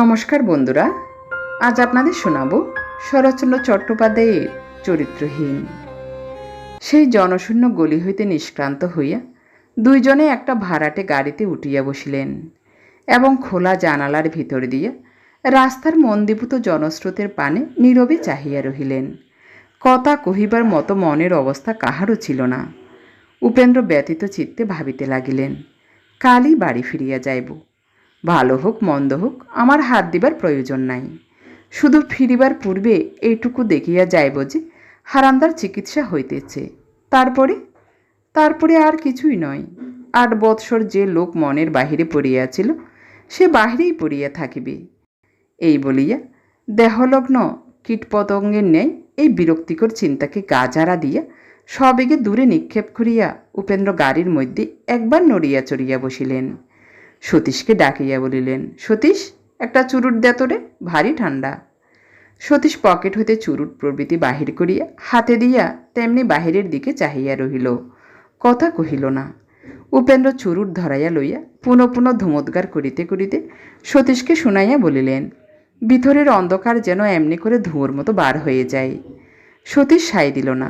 নমস্কার বন্ধুরা, আজ আপনাদের শোনাব শরৎচন্দ্র চট্টোপাধ্যায়ের চরিত্রহীন। সেই জনশূন্য গলি হইতে নিষ্ক্রান্ত হইয়া দুইজনে একটা ভাড়াটে গাড়িতে উঠিয়া বসিলেন এবং খোলা জানালার ভিতর দিয়া রাস্তার মন্দীভূত জনস্রোতের পানে নীরবে চাহিয়া রহিলেন। কথা কহিবার মতো মনের অবস্থা কাহারও ছিল না। উপেন্দ্র ব্যতীত চিত্তে ভাবিতে লাগিলেন, কালই বাড়ি ফিরিয়া যাইব। ভালো হোক, মন্দ হোক, আমার হাত দিবার প্রয়োজন নাই। শুধু ফিরিবার পূর্বে এইটুকু দেখিয়া যাইব যে, হারান্দার চিকিৎসা হইতেছে। তারপরে? তারপরে আর কিছুই নয়। আট বৎসর যে লোক মনের বাহিরে পড়িয়াছিল, সে বাহিরেই পড়িয়া থাকিবে। এই বলিয়া দেহলগ্ন কীটপতঙ্গের ন্যায় এই বিরক্তিকর চিন্তাকে গাজারা দিয়া সবেগে দূরে নিক্ষেপ করিয়া উপেন্দ্র গাড়ির মধ্যে একবার নড়িয়া চড়িয়া বসিলেন। সতীশকে ডাকিয়া বলিলেন, সতীশ, একটা চুরুট দেতরে ভারী ঠান্ডা সতীশ পকেট হইতে চুরুট প্রভৃতি বাহির করিয়া হাতে দিয়া তেমনি বাহিরের দিকে চাহিয়া রহিল। কথা কহিল না। উপেন্দ্র চুরুট ধরাইয়া লইয়া পুনঃ পুনঃ ধুমোদ্গার করিতে করিতে সতীশকে শুনাইয়া বলিলেন, ভিতরের অন্ধকার যেন এমনি করে ধুঁয়োর মতো বার হয়ে যায়। সতীশ সাই দিল না।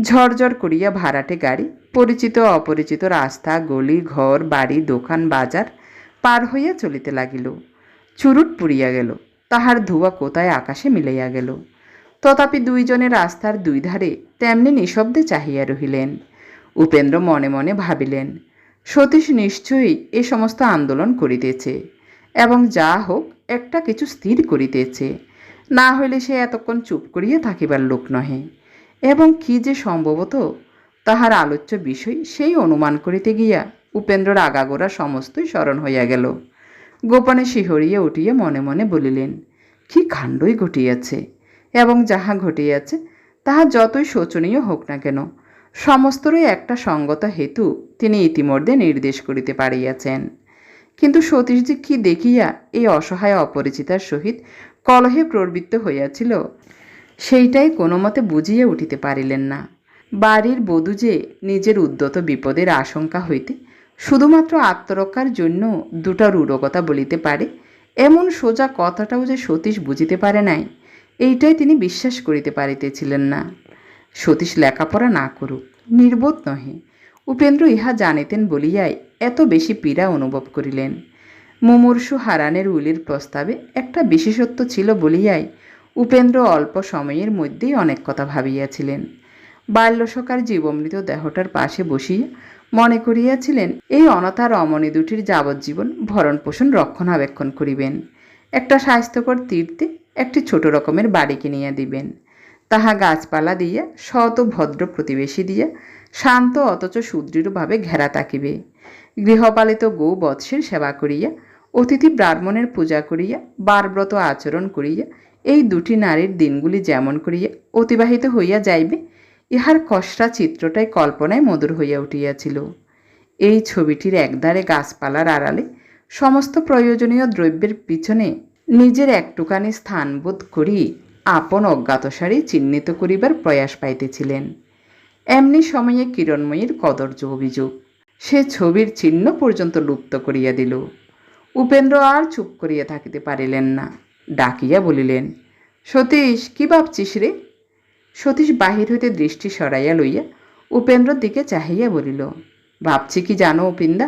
ঝরঝর করিয়া ভাড়াটে গাড়ি, পরিচিত অপরিচিত রাস্তা, গলি, ঘর, বাড়ি, দোকান, বাজার পার হইয়া চলিতে লাগিল। চুরুট পুড়িয়া গেল, তাহার ধোঁয়া কোথায় আকাশে মিলাইয়া গেল। তথাপি দুইজনে রাস্তার দুই ধারে তেমনি নিঃশব্দে চাহিয়া রহিলেন। উপেন্দ্র মনে মনে ভাবিলেন, সতীশ নিশ্চয়ই এ সমস্ত আন্দোলন করিতেছে এবং যা হোক, একটা কিছু স্থির করিতেছে। না হইলে সে এতক্ষণ চুপ করিয়া থাকিবার লোক নহে। এবং কি যে সম্ভবত, তাহার আলোচ্য বিষয় সেই অনুমান করিতে গিয়া উপেন্দ্রর আগাগোড়া সমস্তই স্মরণ হইয়া গেল। গোপনে শিহরিয়া উঠিয়া মনে মনে বলিলেন, কি কাণ্ডই ঘটিয়াছে? এবং যাহা ঘটিয়াছে, তাহা যতই শোচনীয় হোক না কেন, সমস্তরই একটা সঙ্গত হেতু তিনি ইতিমধ্যে নির্দেশ করিতে পারিয়াছেন। কিন্তু সতীশজি কি দেখিয়া এই অসহায় অপরিচিতার সহিত কলহে প্রবৃত্ত হইয়াছিল সেইটাই কোনো মতে বুঝিয়া উঠিতে পারিলেন না। বাড়ির বধূ যে নিজের উদ্যত বিপদের আশঙ্কা হইতে শুধুমাত্র আত্মরক্ষার জন্য দুটা রূঢ়কতা বলিতে পারে, এমন সোজা কথাটাও যে সতীশ বুঝিতে পারে নাই, এইটাই তিনি বিশ্বাস করিতে পারিতেছিলেন না। সতীশ লেখাপড়া না করুক, নির্বোধ নহে। উপেন্দ্র ইহা জানিতেন বলিয়াই এত বেশি পীড়া অনুভব করিলেন। মুমূর্ষু হারানের উলির প্রস্তাবে একটা বিশেষত্ব ছিল বলিয়াই উপেন্দ্র অল্প সময়ের মধ্যেই অনেক কথা ভাবিয়াছিলেন। বাল্যসকার জীবমৃত দেহটার পাশে বসিয়া মনে করিয়াছিলেন, এই অনাথা রমণী দুটির যাবজ্জীবন ভরণ পোষণ রক্ষণাবেক্ষণ করিবেন। একটা স্বাস্থ্যকর তীর্থে একটি ছোট রকমের বাড়ি কিনিয়া দিবেন। তাহা গাছপালা দিয়া শত ভদ্র প্রতিবেশী দিয়া, শান্ত অথচ সুদৃঢ়ভাবে ঘেরা থাকিবে। গৃহপালিত গৌ বৎসের সেবা করিয়া, অতিথি ব্রাহ্মণের পূজা করিয়া, বারব্রত আচরণ করিয়া এই দুটি নারীর দিনগুলি যেমন করিয়া অতিবাহিত হইয়া যাইবে, ইহার কষ্টা চিত্রটাই কল্পনায় মধুর হইয়া উঠিয়াছিল। এই ছবিটির একধারে গাছপালার আড়ালে সমস্ত প্রয়োজনীয় দ্রব্যের পিছনে নিজের একটুখানি স্থানবোধ করি আপন অজ্ঞাতসারে চিহ্নিত করিবার প্রয়াস পাইতেছিলেন। এমনি সময়ে কিরণময়ীর কদর্য অভিযোগ, সে ছবির চিহ্ন পর্যন্ত লুপ্ত করিয়া দিল। উপেন্দ্র আর চুপ করিয়া থাকিতে পারিলেন না। ডাকিয়া বলিলেন, সতীশ, কি ভাবছিস রে? সতীশ বাহির হইতে দৃষ্টি সরাইয়া লইয়া উপেন্দ্রর দিকে চাহিয়া বলিল, ভাবছি কি জানো উপিন্দা?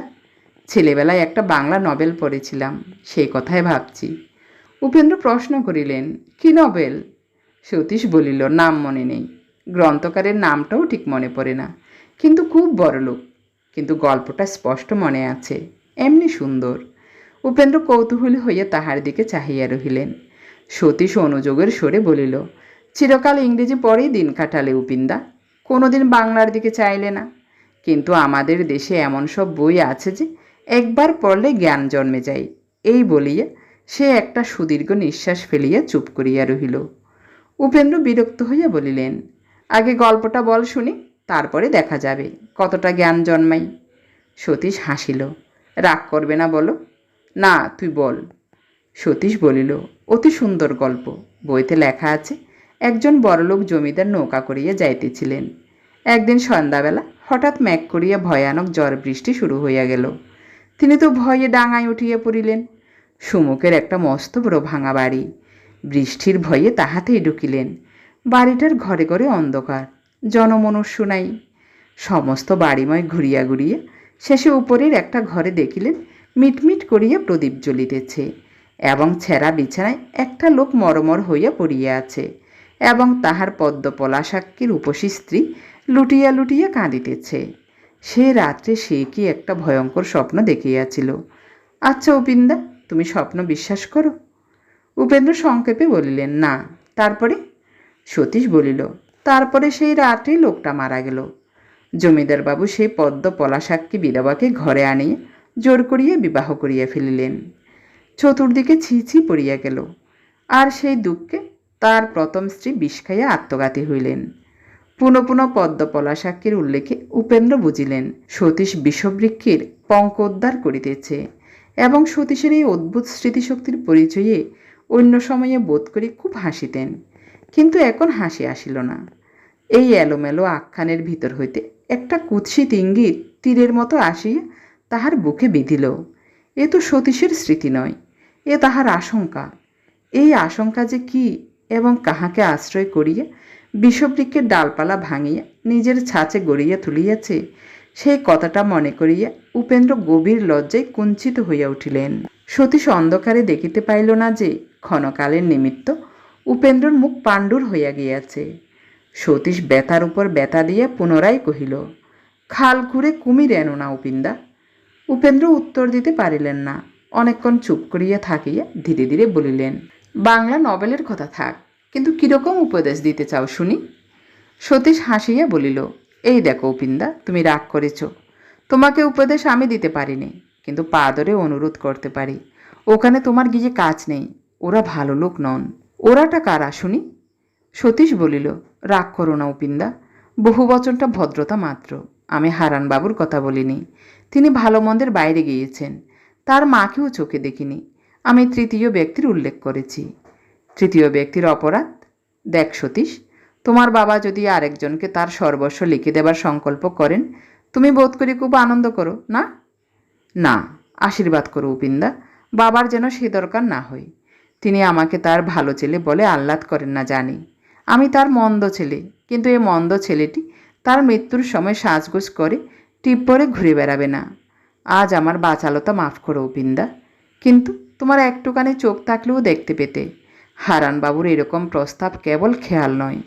ছেলেবেলায় একটা বাংলা নভেল পড়েছিলাম সেই কথাই ভাবছি। উপেন্দ্র প্রশ্ন করিলেন, কি নভেল সতীশ বলিল, নাম মনে নেই, গ্রন্থকারের নামটাও ঠিক মনে পড়ে না, কিন্তু খুব বড় লোক কিন্তু গল্পটা স্পষ্ট মনে আছে, এমনি সুন্দর। উপেন্দ্র কৌতূহলী হইয়া তাহার দিকে চাহিয়া রহিলেন। সতীশ অনুযোগের সরে বলিল, চিরকাল ইংরেজি পরেই দিন কাটালে উপিন্দা, কোনোদিন বাংলার দিকে চাইলে না। কিন্তু আমাদের দেশে এমন সব বই আছে যে, একবার পড়লে জ্ঞান জন্মে যায় এই বলিয়া সে একটা সুদীর্ঘ নিঃশ্বাস ফেলিয়া চুপ করিয়া রহিল। উপেন্দ্র বিরক্ত হইয়া বলিলেন, আগে গল্পটা বল শুনি, তারপরে দেখা যাবে কতটা জ্ঞান জন্মাই সতীশ হাসিল, রাগ করবে না বলো না, তুই বল। সতীশ বলিল, অতি সুন্দর গল্প। বইতে লেখা আছে, একজন বড়লোক জমিদার নৌকা করিয়া যাইতেছিলেন। একদিন সন্ধ্যাবেলা হঠাৎ ম্যাক করিয়া ভয়ানক ঝড় বৃষ্টি শুরু হইয়া গেল। তিনি তো ভয়ে ডাঙায় উঠিয়া পড়িলেন। সুমুখের একটা মস্ত বড় ভাঙা বাড়ি। বৃষ্টির ভয়ে তাহাতেই ঢুকিলেন। বাড়িটার ঘরে ঘরে অন্ধকার জনমনুষ্য নাই। সমস্ত বাড়িময় ঘুরিয়া ঘুরিয়া শেষে উপরের একটা ঘরে দেখিলেন মিটমিট করিয়া প্রদীপ জ্বলিতেছে এবং ছেঁড়া বিছানায় একটা লোক মরমর হইয়া পড়িয়া আছে এবং তাহার পদ্ম পলাশাক্যের উপসী স্ত্রী লুটিয়া লুটিয়া কাঁদিতেছে। সে রাত্রে সে কি একটা ভয়ঙ্কর স্বপ্ন দেখিয়াছিল। আচ্ছা উপিন্দা তুমি স্বপ্ন বিশ্বাস করো? উপেন্দ্র সংক্ষেপে বলিলেন, না। তারপরে? সতীশ বলিল, তারপরে সেই রাত্রেই লোকটা মারা গেল। জমিদারবাবু সেই পদ্ম পলাশাক্যী বিধবাকে ঘরে আনিয়ে জোর করিয়া বিবাহ করিয়া ফেলিলেন। চতুর্দিকে ছি পড়িয়া গেল। আর সেই দুঃখে তার প্রথম স্ত্রী বিষ খাইয়া আত্মঘাতী হইলেন। পুনঃ পুনঃ পদ্ম পলাশাক্যের উল্লেখে উপেন্দ্র বুঝিলেন, সতীশ বিষবৃক্ষের পঙ্ক উদ্ধার করিতেছে এবং সতীশের এই অদ্ভুত স্মৃতিশক্তির পরিচয়ে অন্য সময়ে বোধ করি খুব হাসিতেন, কিন্তু এখন হাসি আসিল না। এই এলোমেলো আখ্যানের ভিতর হইতে একটা কুৎসিত ইঙ্গিত তীরের মতো আসিয়া তাহার বুকে বিঁধিল। এ তো সতীশের স্মৃতি নয়, এ তাহার আশঙ্কা। এই আশঙ্কা যে কি এবং কাহাকে আশ্রয় করিয়া বিষবৃক্ষের ডালপালা ভাঙিয়া নিজের ছাঁচে গড়িয়া তুলিয়াছে, সেই কথাটা মনে করিয়া উপেন্দ্র গভীর লজ্জায় কুঞ্চিত হইয়া উঠিলেন। সতীশ অন্ধকারে দেখিতে পাইল না যে ক্ষণকালের নিমিত্ত উপেন্দ্রর মুখ পাণ্ডুর হইয়া গিয়াছে। সতীশ ব্যথার উপর ব্যথা দিয়া পুনরায় কহিল, খাল ঘুরে কুমির এনো না উপিন্দা উপেন্দ্র উত্তর দিতে পারিলেন না। অনেকক্ষণ চুপ করিয়া থাকিয়া ধীরে ধীরে বলিলেন, বাংলা নভেলের কথা থাক, কিন্তু কীরকম উপদেশ দিতে চাও শুনি? সতীশ হাসিয়া বলিল, এই দেখো উপিন্দা তুমি রাগ করেছ। তোমাকে উপদেশ আমি দিতে পারিনি, কিন্তু পা ধরে অনুরোধ করতে পারি। ওখানে তোমার গিয়ে কাজ নেই, ওরা ভালো লোক নন। ওরাটা কারা শুনি? সতীশ বলিল, রাগ করো না উপিন্দা বহু বচনটা ভদ্রতা মাত্র। আমি হারান বাবুর কথা বলিনি। তিনি ভালো মন্দের বাইরে গিয়েছেন। তার মাকেও চোখে দেখিনি। আমি তৃতীয় ব্যক্তির উল্লেখ করেছি। তৃতীয় ব্যক্তির অপরাধ? দেখ সতীশ, তোমার বাবা যদি আরেকজনকে তার সর্বস্ব লিখে দেবার সংকল্প করেন, তুমি বোধ করি খুব আনন্দ করো, না? না, আশীর্বাদ করো উপিন্দা, বাবার যেন সে দরকার না হয়। তিনি আমাকে তার ভালো ছেলে বলে আহ্লাদ করেন না জানি। আমি তার মন্দ ছেলে, কিন্তু এই মন্দ ছেলেটি তার মৃত্যুর সময় সাজগোজ করে টিপ পরে ঘুরে বেড়াবে না। আজ আমার বাচালতা মাফ করো উপিন্দা কিন্তু তোমার একটুখানি চোখ থাকলেও দেখতে পেতে। হারানবাবুর এরকম প্রস্তাব কেবল খেয়াল নয়,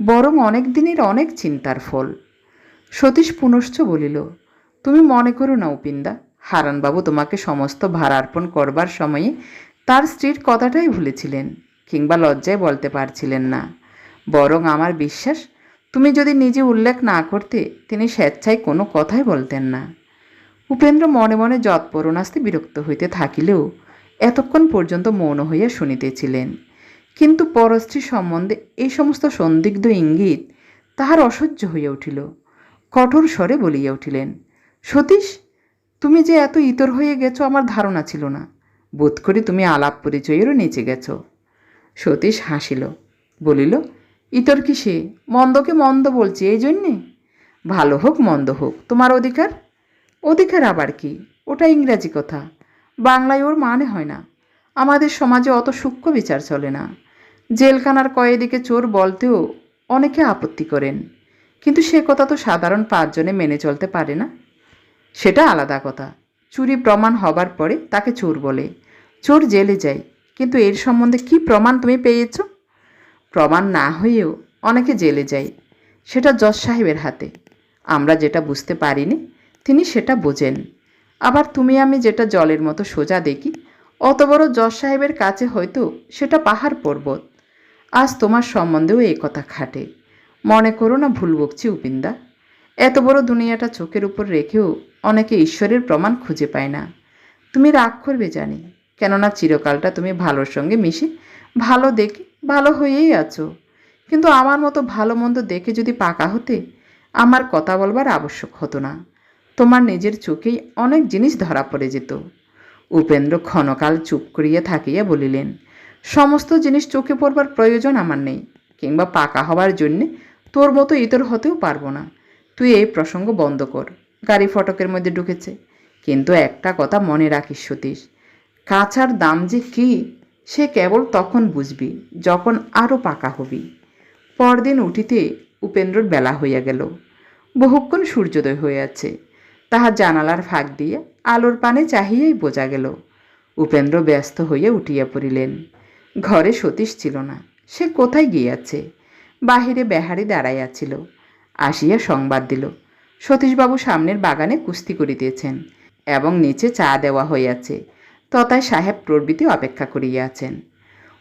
বরং অনেক দিনের অনেক চিন্তার ফল। সতীশ পুনশ্চ বলিল, তুমি মনে করো না উপিন্দা হারানবাবু তোমাকে সমস্ত ভারার্পণ করবার সময়ে তার স্ত্রীর কথাটাই ভুলেছিলেন, কিংবা লজ্জায় বলতে পারছিলেন না। বরং আমার বিশ্বাস তুমি যদি নিজে উল্লেখ না করতে, তিনি স্বেচ্ছায় কোনো কথাই বলতেন না। উপেন্দ্র মনে মনে যৎপরণাস্তে বিরক্ত হইতে থাকিলেও, এতক্ষণ পর্যন্ত মৌন হইয়া শুনিতেছিলেন। কিন্তু পরস্ত্রী সম্বন্ধে এই সমস্ত সন্দিগ্ধ ইঙ্গিত তাহার অসহ্য হইয়া উঠিল। কঠোর স্বরে বলিয়া উঠিলেন, সতীশ, তুমি যে এত ইতর হয়ে গেছো আমার ধারণা ছিল না। বোধ করি তুমি আলাপ পরিচয়েরও নিচে গেছো। সতীশ হাসিল, বলিল ইতর কি সে মন্দকে মন্দ বলছি, এই জন্যে? ভালো হোক, মন্দ হোক। তোমার অধিকার? অধিকার আবার কি? ওটা ইংরাজি কথা। বাংলায় ওর মানে হয় না। আমাদের সমাজে অত সূক্ষ্ম বিচার চলে না। জেলখানার কয়েদিকে চোর বলতেও অনেকে আপত্তি করেন। কিন্তু সে কথা তো সাধারণ পাঁচজনে মেনে চলতে পারে না। সেটা আলাদা কথা। চুরি প্রমাণ হবার পরে তাকে চোর বলে। চোর জেলে যায়। কিন্তু এর সম্বন্ধে কি প্রমাণ তুমি পেয়েছ? প্রমাণ না হয়েও অনেকে জেলে যায়। সেটা জজ সাহেবের হাতে। আমরা যেটা বুঝতে পারিনি, তিনি সেটা বোঝেন। আবার তুমি আমি যেটা জলের মতো সোজা দেখি, অত বড় জজ সাহেবের কাছে হয়তো সেটা পাহাড় পর্বত। আজ তোমার সম্বন্ধেও এই কথা খাটে। মনে করো না ভুল বকছি উপিন্দা। এত বড় দুনিয়াটা চোখের উপর রেখেও অনেকে ঈশ্বরের প্রমাণ খুঁজে পায় না। তুমি রাগ করবে জানি, কেননা চিরকালটা তুমি ভালোর সঙ্গে মিশে ভালো দেখে ভালো হয়েই আছো। কিন্তু আমার মতো ভালো মন্দ দেখে যদি পাকা হতে, আমার কথা বলবার আবশ্যক হতো না। তোমার নিজের চোখেই অনেক জিনিস ধরা পড়ে যেত। উপেন্দ্র ক্ষণকাল চুপ করিয়া থাকিয়া বলিলেন, সমস্ত জিনিস চোখে পড়বার প্রয়োজন আমার নেই, কিংবা পাকা হবার জন্যে তোর মতো ইতর হতেও পারব না। তুই এই প্রসঙ্গ বন্ধ কর, গাড়ি ফটকের মধ্যে ঢুকেছে। কিন্তু একটা কথা মনে রাখিস সতীশ কাঁচার দাম যে কী সে কেবল তখন বুঝবি, যখন আরও পাকা হবি। পরদিন উঠিতে উপেন্দ্রর বেলা হইয়া গেল। বহুক্ষণ সূর্যোদয় হইয়াছে তাহার জানালার ফাঁক দিয়ে আলোর পানে চাহিয়াই বোঝা গেল। উপেন্দ্র ব্যস্ত হইয়া উঠিয়া পড়িলেন। ঘরে সতীশ ছিল না। সে কোথায় গিয়াছে? বাহিরে বেহারি দাঁড়াইয়াছিল আসিয়া সংবাদ দিল। সতীশবাবু সামনের বাগানে কুস্তি করিতেছেন এবং নিচে চা দেওয়া হইয়াছে। ততায় সাহেব প্রভৃতি অপেক্ষা করিয়াছেন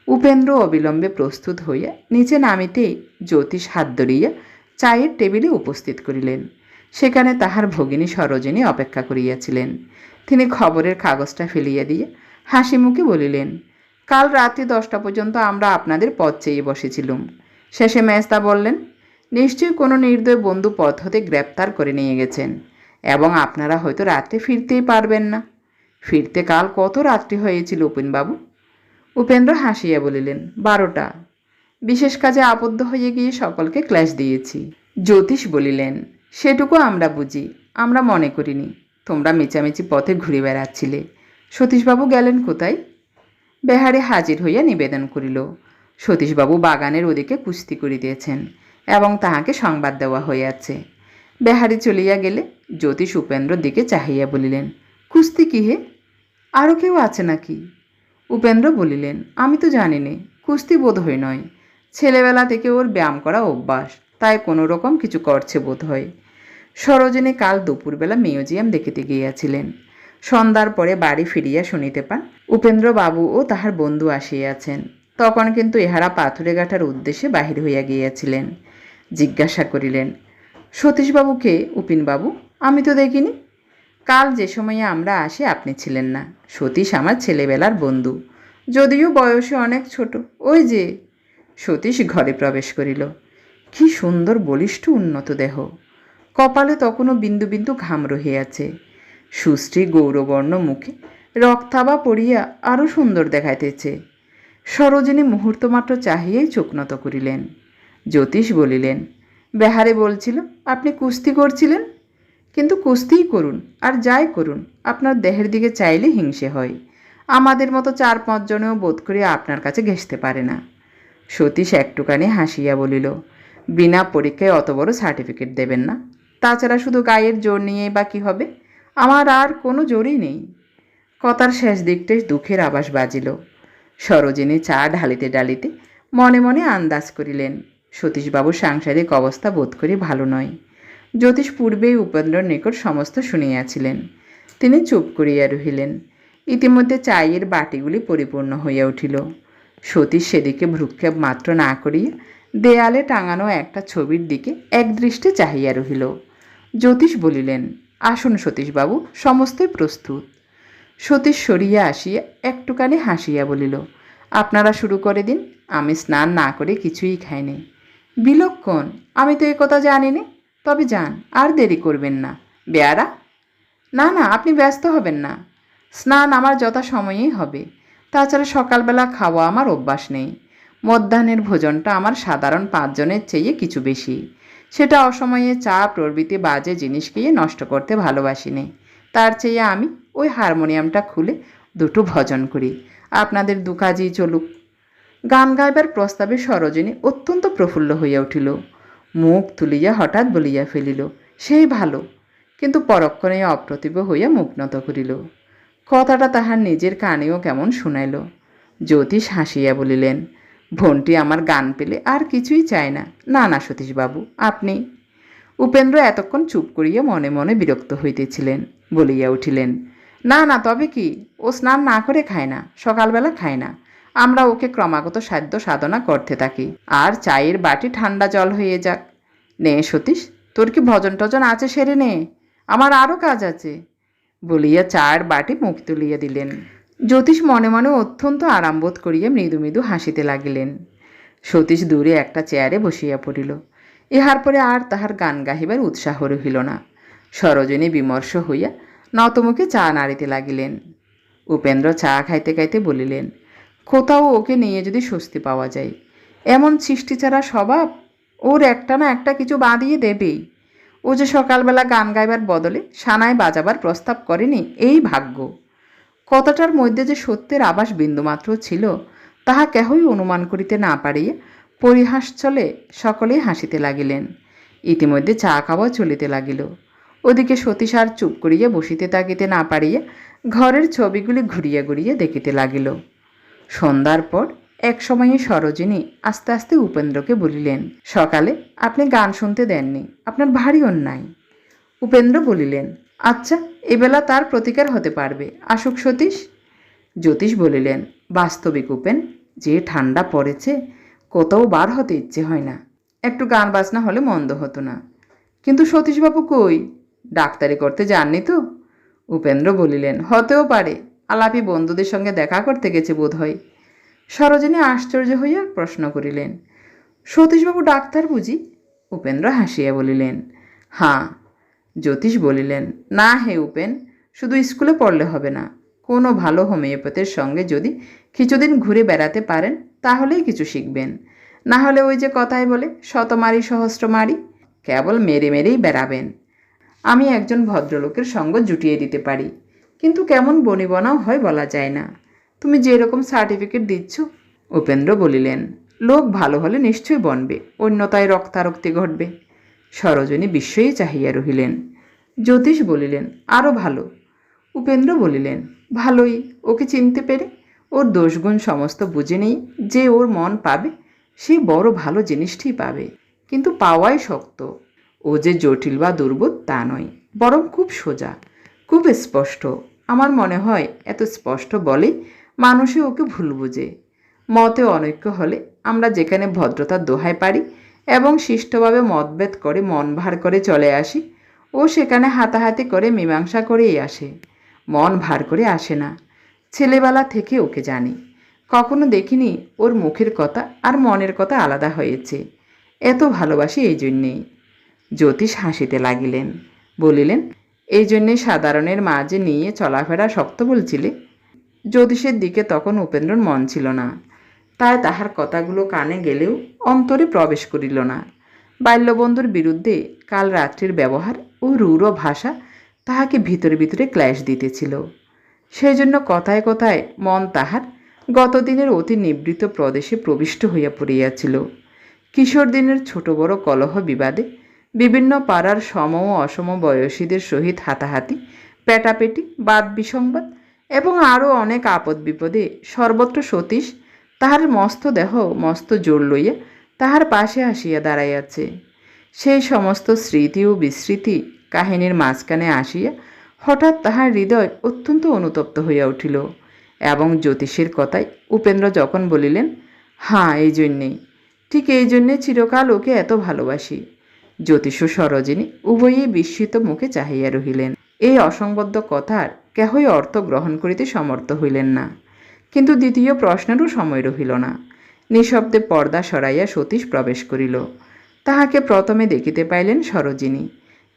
উপেন্দ্র অবিলম্বে প্রস্তুত হইয়া নিচে নামিতেই জ্যোতিষ হাত ধরিয়া চায়ের টেবিলে উপস্থিত করিলেন। সেখানে তাহার ভগিনী সরোজিনী অপেক্ষা করিয়াছিলেন। তিনি খবরের কাগজটা ফেলিয়া দিয়ে হাসি মুখে বলিলেন, কাল রাত্রি দশটা পর্যন্ত আমরা আপনাদের পথ চেয়ে বসেছিলুম। শেষে মেজদা বললেন, নিশ্চয়ই কোনো নির্দয় বন্ধু পথ হতে গ্রেপ্তার করে নিয়ে গেছেন এবং আপনারা হয়তো রাত্রে ফিরতেই পারবেন না। ফিরতে কাল কত রাত্রি হয়েছিল উপেনবাবু? উপেন্দ্র হাসিয়া বলিলেন, বারোটা। বিশেষ কাজে আবদ্ধ হয়ে গিয়ে সকলকে ক্লাস দিয়েছি। জ্যোতিষ বলিলেন, সেটুকু আমরা বুঝি, আমরা মনে করিনি, তোমরা মেচামেচি পথে ঘুরে বেড়াচ্ছিলে। সতীশবাবু গেলেন কোথায়? বেহারে হাজির হইয়া নিবেদন করিল, সতীশবাবু বাগানের ওদিকে কুস্তি করিতেছেন এবং তাহাকে সংবাদ দেওয়া হইয়াছে। বেহারি চলিয়া গেলে জ্যোতিষ উপেন্দ্রর দিকে চাহিয়া বলিলেন, কুস্তি কি হে আরও কেউ আছে নাকি? উপেন্দ্র বলিলেন, আমি তো জানি নে, কুস্তি বোধ হয় নয়। ছেলেবেলা থেকে ওর ব্যায়াম করা অভ্যাস, তাই কোনো রকম কিছু করছে বোধ হয়। সরোজিনী কাল দুপুরবেলা মিউজিয়াম দেখিতে গিয়াছিলেন। সন্ধ্যার পরে বাড়ি ফিরিয়া শুনিতে পান, উপেন্দ্রবাবু ও তাহার বন্ধু আসিয়াছেন। তখন কিন্তু ইহারা পাথুরে গাঁঠার উদ্দেশ্যে বাহির হইয়া গিয়াছিলেন। জিজ্ঞাসা করিলেন, সতীশবাবুকে, উপিনবাবু, আমি তো দেখিনি। কাল যে সময়ে আমরা আসি, আপনি ছিলেন না। সতীশ আমার ছেলেবেলার বন্ধু। যদিও বয়সে অনেক ছোট। ওই যে, সতীশ ঘরে প্রবেশ করিল। কি সুন্দর বলিষ্ঠ উন্নত দেহ। কপালে তখনও বিন্দু বিন্দু ঘাম রহিয়াছে। সুশ্রী গৌরবর্ণ মুখে রক্তাবা পড়িয়া আরও সুন্দর দেখাইতেছে। সরোজিনী মুহূর্তমাত্র চাহিয়াই চোখনত করিলেন। জ্যোতিষ বলিলেন, বেহারে বলছিল, আপনি কুস্তি করছিলেন? কিন্তু কুস্তিই করুন আর যাই করুন, আপনার দেহের দিকে চাইলে হিংসে হয়। আমাদের মতো চার পাঁচজনেও বোধ করি আপনার কাছে ঘেঁষতে পারে না। সতীশ একটুখানি হাসিয়া বলিল, বিনা পরীক্ষায় অত বড় সার্টিফিকেট দেবেন না। তাছাড়া শুধু গায়ের জোর নিয়েই বা কী হবে? আমার আর কোনো জোরই নেই। কথার শেষ দিকটাই দুঃখের আবাস বাজিল। সরোজিনী চা ঢালিতে ডালিতে মনে মনে আন্দাজ করিলেন, সতীশবাবুর সাংসারিক অবস্থা বোধ করি ভালো নয়। জ্যোতিষ পূর্বেই উপেন্দ্রর নিকট সমস্ত শুনিয়াছিলেন। তিনি চুপ করিয়া রহিলেন। ইতিমধ্যে চায়ের বাটিগুলি পরিপূর্ণ হইয়া উঠিল। সতীশ সেদিকে ভ্রুক্ষেপ মাত্র না করিয়া দেয়ালে টাঙানো একটা ছবির দিকে একদৃষ্টে চাহিয়া রহিল। জ্যোতিষ বলিলেন, আসুন সতীশবাবু, সমস্তই প্রস্তুত। সতীশ সরিয়া আসিয়া একটুখানি হাসিয়া বলিল, আপনারা শুরু করে দিন, আমি স্নান না করে কিছুই খাইনি। বিলক্ষণ, আমি তো এই কথা জানি নে তবে যান, আর দেরি করবেন না। বেয়ারা? না না, আপনি ব্যস্ত হবেন না। স্নান আমার যথা সময়েই হবে। তাছাড়া সকালবেলা খাওয়া আমার অভ্যাস নেই। মধ্যাহ্নের ভোজনটা আমার সাধারণ পাঁচজনের চেয়ে কিছু বেশি। সেটা অসময়ে চা, প্রভৃতি, বাজে জিনিস খেয়ে নষ্ট করতে ভালোবাসি নে তার চেয়ে আমি ওই হারমোনিয়ামটা খুলে দুটো ভজন করি। আপনাদের দু কাজই চলুক। গান গাইবার প্রস্তাবে সরোজিনী অত্যন্ত প্রফুল্ল হইয়া উঠিল। মুখ তুলিয়া হঠাৎ বলিয়া ফেলিল, সেই ভালো। কিন্তু পরক্ষণে অপ্রতিভ হইয়া মুখ নত করিল। কথাটা তাহার নিজের কানেও কেমন শুনাইল। জ্যোতিষ হাসিয়া বলিলেন ভনটি আমার গান পেলে আর কিছুই চায় না। না না সতীশবাবু, আপনি? উপেন্দ্র এতক্ষণ চুপ করিয়া মনে মনে বিরক্ত হইতেছিলেন, বলিয়া উঠিলেন, না না, তবে কি? ও স্নান না করে খায় না, সকালবেলা খায় না। আমরা ওকে ক্রমাগত সাধ্য সাধনা করতে থাকি। আর চায়ের বাটি ঠান্ডা জল হয়ে যাক। নে, সতীশ, তোর কি ভজন টজন আছে সেরে নে। আমার আরও কাজ আছে, বলিয়া চায়ের বাটি মুখ তুলিয়া দিলেন। জ্যোতিষ মনে মনে অত্যন্ত আরামবোধ করিয়া মৃদু মৃদু হাসিতে লাগিলেন। সতীশ দূরে একটা চেয়ারে বসিয়া পড়িল। ইহার পরে আর তাহার গান গাহিবার উৎসাহ রহিল না। সরোজিনী বিমর্ষ হইয়া নতমুখে চা নাড়িতে লাগিলেন। উপেন্দ্র চা খাইতে খাইতে বলিলেন কোথাও ওকে নিয়ে যদি স্বস্তি পাওয়া যায়। এমন সৃষ্টিছাড়া স্বভাব ওর একটা না একটা কিছু বাঁধিয়ে দেবেই। ও যে সকালবেলা গান গাইবার বদলে সানায় বাজাবার প্রস্তাব করেনি, এই ভাগ্য। কথাটার মধ্যে যে সত্যের আভাস বিন্দুমাত্র ছিল, তাহা কেহই অনুমান করিতে না পারিয়া পরিহাস চলে সকলেই হাসিতে লাগিলেন। ইতিমধ্যে চা খাওয়া চলিতে লাগিল। ওদিকে সতীশ আর চুপ করিয়া বসিতে তাকিতে না পারিয়া ঘরের ছবিগুলি ঘুরিয়া ঘুরিয়া দেখিতে লাগিল। সন্ধ্যার পর এক সময়ে সরোজিনী আস্তে আস্তে উপেন্দ্রকে বলিলেন, সকালে আপনি গান শুনতে দেননি, আপনার ভারী অন্যায়। উপেন্দ্র বলিলেন আচ্ছা এবেলা তার প্রতিকার হতে পারবে, আসুক সতীশ। জ্যোতিষ বলিলেন, বাস্তবিক উপেন, যে ঠান্ডা পড়েছে, কোথাও বার হতে ইচ্ছে হয় না। একটু গান বাজনা হলে মন্দ হতো না। কিন্তু সতীশবাবু কই? ডাক্তারি করতে যাননি তো? উপেন্দ্র বলিলেন, হতেও পারে আলাপি বন্ধুদের সঙ্গে দেখা করতে গেছে বোধ হয় সরোজিনী আশ্চর্য হইয়া প্রশ্ন করিলেন, সতীশবাবু ডাক্তার বুঝি? উপেন্দ্র হাসিয়া বলিলেন, হাঁ। জ্যোতিষ বলিলেন, না হে উপেন, শুধু স্কুলে পড়লে হবে না। কোনো ভালো হোমিওপ্যাথের সঙ্গে যদি কিছুদিন ঘুরে বেড়াতে পারেন, তাহলেই কিছু শিখবেন। না হলে ওই যে কথায় বলে, শতমারি সহস্র মারি কেবল মেরে মেরেই বেড়াবেন। আমি একজন ভদ্রলোকের সঙ্গ জুটিয়ে দিতে পারি। কিন্তু কেমন বনিবনাও হয় বলা যায় না। তুমি যেরকম সার্টিফিকেট দিচ্ছ, উপেন্দ্র বলিলেন, লোক ভালো হলে নিশ্চয়ই বনবে, অন্যতায় রক্তারক্তি ঘটবে। সরোজনী বিস্ময়ে চাহিয়া রহিলেন। জ্যোতিষ বলিলেন আরও ভালো। উপেন্দ্র বলিলেন, ভালোই, ওকে চিনতে পেরে? ওর দোষগুণ সমস্ত বুঝে নেই, যে ওর মন পাবে, সে বড় ভালো জিনিসটি পাবে। কিন্তু পাওয়াই শক্ত। ও যে জটিল বা দুর্বোধ তা নয়, বরং খুব সোজা। খুব স্পষ্ট। আমার মনে হয় এত স্পষ্ট বলে মানুষে ওকে ভুল বুঝে। মতে অনৈক্য হলে আমরা যেখানে ভদ্রতার দোহাই পারি এবং শিষ্টভাবে মতভেদ করে মন ভার করে চলে আসি, ও সেখানে হাতাহাতি করে মীমাংসা করেই আসে। মন ভার করে আসে না। ছেলেবেলা থেকে ওকে জানি। কখনো দেখিনি ওর মুখের কথা আর মনের কথা আলাদা হয়েছে। এত ভালোবাসি এই জন্যেই। জ্যোতিষ হাসিতে লাগিলেন, বলিলেন এই জন্যে সাধারণের মাঝে নিয়ে চলাফেরা শক্ত বলছিলে। জ্যোতিষের দিকে তখন উপেন্দ্রর মন ছিল না। তাই তাহার কথাগুলো কানে গেলেও অন্তরে প্রবেশ করিল না। বাল্যবন্ধুর বিরুদ্ধে কাল রাত্রির ব্যবহার ও রূঢ় ভাষা তাহাকে ভিতরে ভিতরে ক্ল্যাশ দিতেছিল। সেই জন্য কথায় কথায় মন তাহার গতদিনের অতি নিবৃত প্রদেশে প্রবিষ্ট হইয়া পড়িয়াছিল। কিশোর দিনের ছোট বড় কলহ বিবাদে বিভিন্ন পাড়ার সম ও অসম বয়সীদের সহিত হাতাহাতি, পেটাপেটি বাদ বিসংবাদ এবং আরও অনেক আপদ বিপদে সর্বত্র সতীশ তাহার মস্ত দেহ মস্ত জোর লইয়া তাহার পাশে আসিয়া দাঁড়াইয়াছে। সেই সমস্ত স্মৃতি ও বিস্মৃতি কাহিনীর মাঝখানে আসিয়া হঠাৎ তাহার হৃদয় অত্যন্ত অনুতপ্ত হইয়া উঠিল এবং জ্যোতিষের কথায় উপেন্দ্র যখন বলিলেন, হাঁ, এই জন্যেই। ঠিক এই জন্যে চিরকাল ওকে এত ভালোবাসি। জ্যোতিষ সরোজিনী উভয়েই বিস্মিত মুখে চাহিয়া রহিলেন। এই অসংবদ্ধ কথার কেহই অর্থ গ্রহণ করিতে সমর্থ হইলেন না। কিন্তু দ্বিতীয় প্রশ্নেরও সময় রহিল না। নিঃশব্দে পর্দা সরাইয়া সতীশ প্রবেশ করিল। তাহাকে প্রথমে দেখিতে পাইলেন সরোজিনী।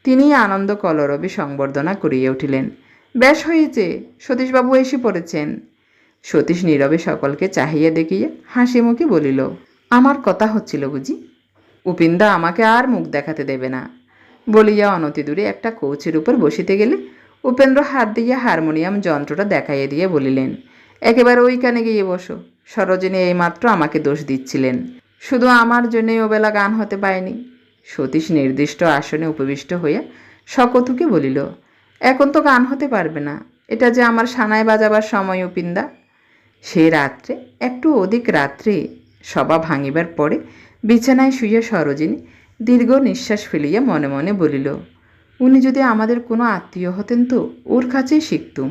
তিনি আনন্দ কলরবে সংবর্ধনা করিয়া উঠিলেন। বেশ হয়েছে সতীশবাবু এসে পড়েছেন। সতীশ নীরবে সকলকে চাহিয়া দেখিয়া হাসি মুখে বলিল, আমার কথা হচ্ছিল বুঝি? উপিন্দা আমাকে আর মুখ দেখাতে দেবে না। বলিয়া অনতি দূরে একটা কোচের উপর বসিতে গেলে উপেন্দ্র হাত দিয়ে হারমোনিয়াম যন্ত্রটা দেখাইয়া দিয়ে বলিলেন, একেবারে ওইখানে গিয়ে বসো। সরোজিনী এইমাত্র আমাকে দোষ দিচ্ছিলেন। শুধু আমার জন্যই ওবেলা গান হতে পায়নি সতীশ নির্দিষ্ট আসনে উপবিষ্ট হইয়া সকতুকে বলিল, এখন তো গান হতে পারবে না। এটা যে আমার সানায় বাজাবার সময় উপিন্দা সে রাত্রে, একটু অধিক রাত্রে সভা ভাঙিবার পরে বিছানায় শুইয়া সরোজিনী দীর্ঘ নিঃশ্বাস ফেলিয়া মনে মনে বলিল, উনি যদি আমাদের কোনো আত্মীয় হতেন তো ওর কাছেই শিখতুম।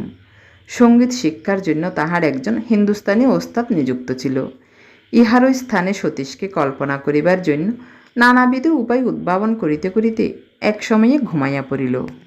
সংগীত শিক্ষার জন্য তাহার একজন হিন্দুস্তানি ওস্তাদ নিযুক্ত ছিল। ইহারও স্থানে সতীশকে কল্পনা করিবার জন্য নানাবিধ উপায় উদ্ভাবন করিতে করিতে এক সময়ে ঘুমাইয়া পড়িল।